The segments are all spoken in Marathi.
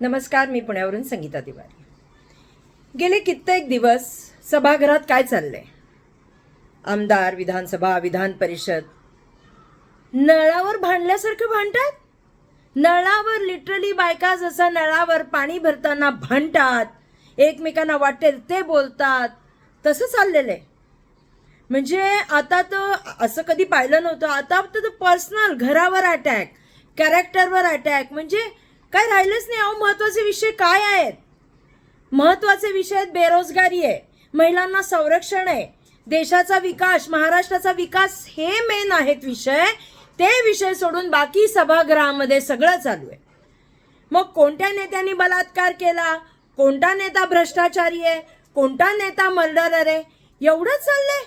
नमस्कार मी पुण्यावरून संगीता तिवारी. गेले कित्येक दिवस सभागृहात काय चाललंय? आमदार विधानसभा विधान परिषद. नळावर भांडल्यासारखं भांडतात? नळावर लिटरली बायका जसा नळावर पाणी भरताना भांडतात एकमेकांना वाटेल ते बोलतात तसं चाललेलं आहे. म्हणजे आता तर असं कधी पाहिलं नव्हतं. आता तर पर्सनल घरावर अटॅक कॅरेक्टरवर अटॅक म्हणजे काय राहिलंच नाही अहो महत्त्वाचे विषय काय आहेत? महत्त्वाचे विषय आहेत बेरोजगारी आहे महिलांना संरक्षण आहे देशाचा विकास महाराष्ट्राचा विकास हे मेन आहेत विषय. ते विषय सोडून बाकी सभागृहामध्ये सगळं चालू आहे. मग कोणत्या नेत्यांनी बलात्कार केला? कोणता नेता भ्रष्टाचारी आहे? कोणता नेता मर्डरर आहे? एवढंच चाललंय.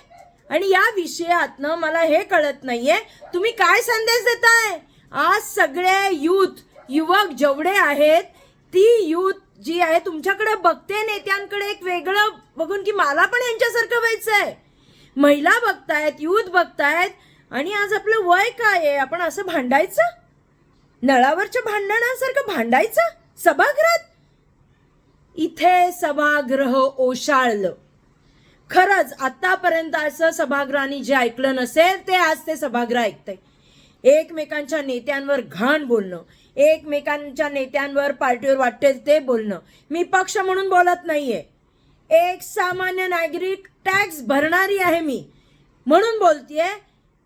आणि या विषयातनं मला हे कळत नाहीये तुम्ही काय संदेश देताय? आज सगळे यूथ युवक जेवढे आहेत ती युथ जी आहे तुमच्याकडे बघते नेत्यांकडे एक वेगळं बघून की मला पण यांच्यासारखं व्हायचं आहे महिला बघतायत युथ बघतायत आणि आज आपलं वय काय आहे? आपण असं भांडायचं? नळावरच्या भांडणासारखं भांडायचं? सभागृहात? इथे सभागृह ओशाळलं. खरंच आतापर्यंत असं सभागृहाने जे ऐकलं नसेल ते आज ते सभागृह ऐकतंय. एकमेकांच्या नेत्यांवर घाण बोलणं एकमेकांच्या नेत्यांवर पार्टीवर वाटेल ते बोलणं. मी पक्ष म्हणून बोलत नाहीये. एक सामान्य नागरिक टॅक्स भरणारी आहे मी. म्हणून बोलतीये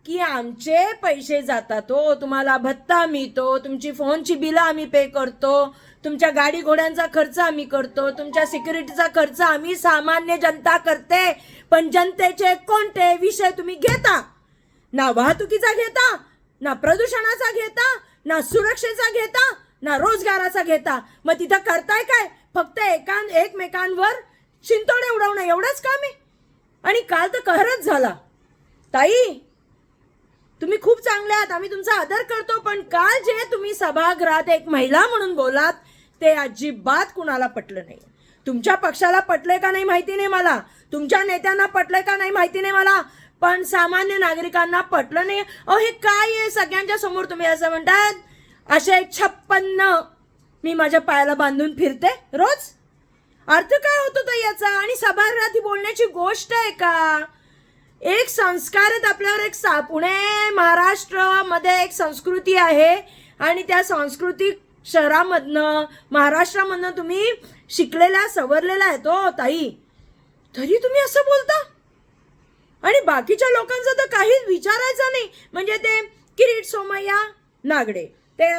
की आमचे पैसे जातात हो. तुम्हाला भत्ता मिळतो तुमची फोनची बिलं आम्ही पे करतो तुमच्या गाडी घोड्यांचा खर्च आम्ही करतो तुमच्या सिक्युरिटीचा खर्च आम्ही सामान्य जनता करते पण जनतेचे कोणते विषय तुम्ही घेता? ना वाहतुकीचा घेता? ना प्रदूषणाचा घेता ना सुरक्षेचा घेता ना रोजगाराचा घेता. मग तिथं करताय काय? फक्त एकां एकमेकांवर शिंतोडे उडवणं. एवढंच काम आहे आणि काल तर कहरच झाला. ताई तुम्ही खूप चांगले आहात. आम्ही तुमचा आदर करतो पण काल जे तुम्ही सभागृहात एक महिला म्हणून बोलात ते अजिबात कुणाला पटलं नाही. तुमच्या पक्षाला पटलंय का नाही माहिती नाही मला. तुमच्या नेत्यांना पटलंय का नाही माहिती नाही मला. पण सामान्य नागरिकांना पटलं नाही. अहो हे काय आहे? सगळ्यांच्या समोर तुम्ही असं म्हणतात. असे छप्पन्न मी माझ्या पायाला बांधून फिरते रोज. अर्थ काय होतो तर याचा? आणि सभागृहात ही बोलण्याची गोष्ट आहे का? एक संस्कार आहेत आपल्यावर एक सा पुणे महाराष्ट्रामध्ये एक संस्कृती आहे. आणि त्या सांस्कृतिक शहरामधनं महाराष्ट्रामधनं तुम्ही शिकलेला सवरलेला आहे तो ताई. तरी तुम्ही असं बोलता? आणि बाकीच्या लोकांचं तर काहीच विचारायचं नाही. म्हणजे ते किरीट सोमय्या नागडे. ते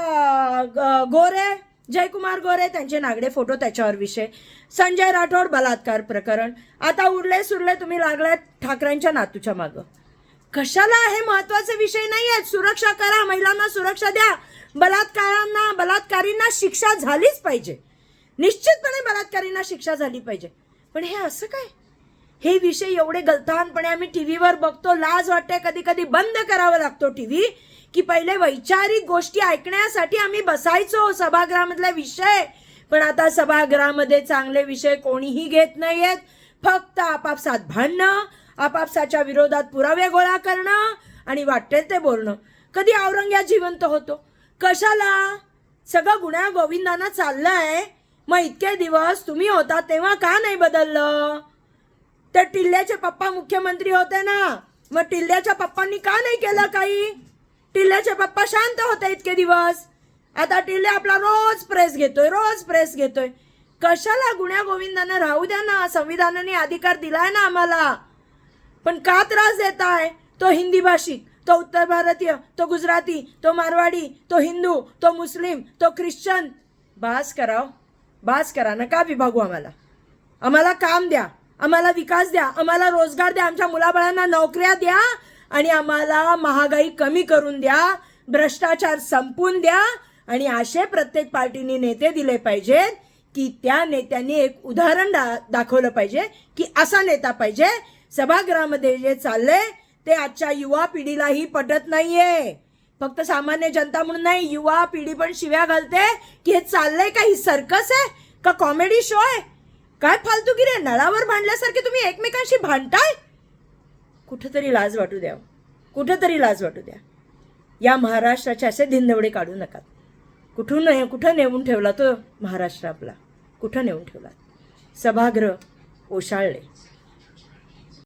ग- गोरे जयकुमार गोरे त्यांचे नागडे फोटो त्याच्यावर विषय. संजय राठोड बलात्कार प्रकरण. आता उरले सुरले तुम्ही लागलाय ठाकरेंच्या नातूच्या मागं. कशाला हे महत्त्वाचे विषय नाही आहेत? सुरक्षा करा महिलांना सुरक्षा द्या. बलात्कारांना बलात्कारींना शिक्षा झालीच पाहिजे. निश्चितपणे बलात्कारींना शिक्षा झाली पाहिजे. पण हे असं काय? हे विषय एवढे गलथानपणे आम्ही टीव्हीवर बघतो लाज वाटते कधी कधी बंद करावा लागतो टीव्ही की पहिले वैचारिक गोष्टी ऐकण्यासाठी आम्ही बसायचो सभागृहामधला विषय. पण आता सभागृहामध्ये चांगले विषय कोणीही घेत नाहीयेत. फक्त आपापसात भांडणं आपापसाच्या विरोधात पुरावे गोळा करणं आणि वाटेल ते बोलणं. कधी औरंग्या जिवंत होतो. कशाला? सगळं गुण्या गोविंदानं चाललंय. मग इतके दिवस तुम्ही होता तेव्हा का नाही बदललं? तर टिल्ल्याचे पप्पा मुख्यमंत्री होते ना. मग टिल्ल्याच्या पप्पांनी का नाही केलं काही? टिल्ल्याचे पप्पा शांत होते इतके दिवस. आता टिल्ले आपला रोज प्रेस घेतोय रोज प्रेस घेतोय. कशाला गुण्या गोविंदानं राहू द्या ना संविधानाने अधिकार दिलाय ना आम्हाला. पण का त्रास देताय? तो हिंदी भाषिक तो उत्तर भारतीय तो गुजराती तो मारवाडी तो हिंदू तो मुस्लिम तो ख्रिश्चन. बास कराव बास करा नका विभागू आम्हाला. आम्हाला काम द्या. आम्हाला विकास द्या आम्हाला रोजगार द्या आमच्या मुलाबाळांना नोकऱ्या द्या आणि आम्हाला महागाई कमी करून द्या भ्रष्टाचार संपून द्या आणि असे प्रत्येक पार्टीने नेते दिले पाहिजेत की त्या नेत्यांनी एक उदाहरण दा दाखवलं पाहिजे की असा नेता पाहिजे. सभागृहामध्ये जे चाललंय ते आजच्या युवा पिढीलाही पटत नाहीये. फक्त सामान्य जनता म्हणून नाही युवा पिढी पण शिव्या घालते की हे चाललंय का ही सर्कस आहे? का कॉमेडी शो आहे? काय फालतूगिरी गिरे नळावर भांडल्यासारखे तुम्ही एकमेकांशी भांडताय? कुठंतरी लाज वाटू द्या हो. कुठंतरी लाज वाटू द्या. या महाराष्ट्राचे असे धिंदवडे काढू नका. कुठून ने कुठं नेऊन ठेवला तो महाराष्ट्र आपला? कुठं नेऊन ठेवला? सभागृह ओशाळले.